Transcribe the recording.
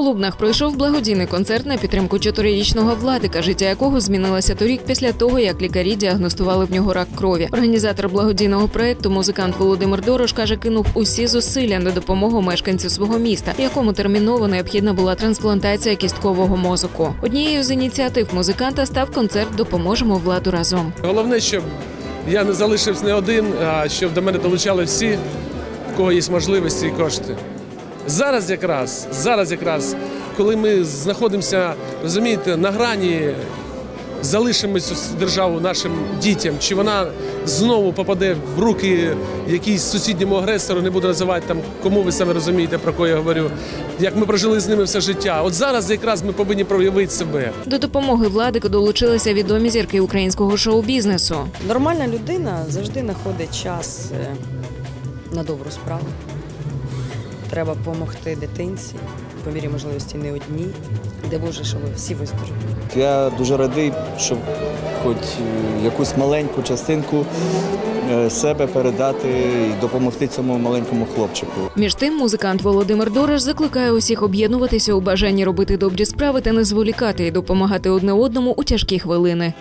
У Лубнах пройшов благодійний концерт на підтримку чотирирічного владика, життя якого змінилося торік після того, як лікарі діагностували в нього рак крові. Організатор благодійного проекту, музикант Володимир Дорош, каже, кинув усі зусилля на допомогу мешканцю свого міста, якому терміново необхідна була трансплантація кісткового мозоку. Однією з ініціатив музиканта став концерт Допоможемо владу разом. Головне, щоб я не залишився не один, а щоб до мене долучали всі, в кого є можливості і кошти. Зараз якраз, зараз якраз, коли ми знаходимося, розумієте, на грані, залишимо цю державу нашим дітям, чи вона знову попаде в руки якійсь сусідньому агресору, не буду називати там, кому ви саме розумієте, про кого я говорю, як ми прожили з ними все життя. От зараз якраз ми повинні проявити себе. До допомоги владику долучилися відомі зірки українського шоу-бізнесу. Нормальна людина завжди знаходить час е, на добру справу. Треба допомогти дитинці, по мірі можливості не одній. Де Боже, що всі виздорові. Я дуже радий, щоб хоч е, якусь маленьку частинку е, себе передати і допомогти цьому маленькому хлопчику. Між тим, музикант Володимир Дорож закликає усіх об'єднуватися у бажанні робити добрі справи та не зволікати і допомагати одне одному у тяжкі хвилини.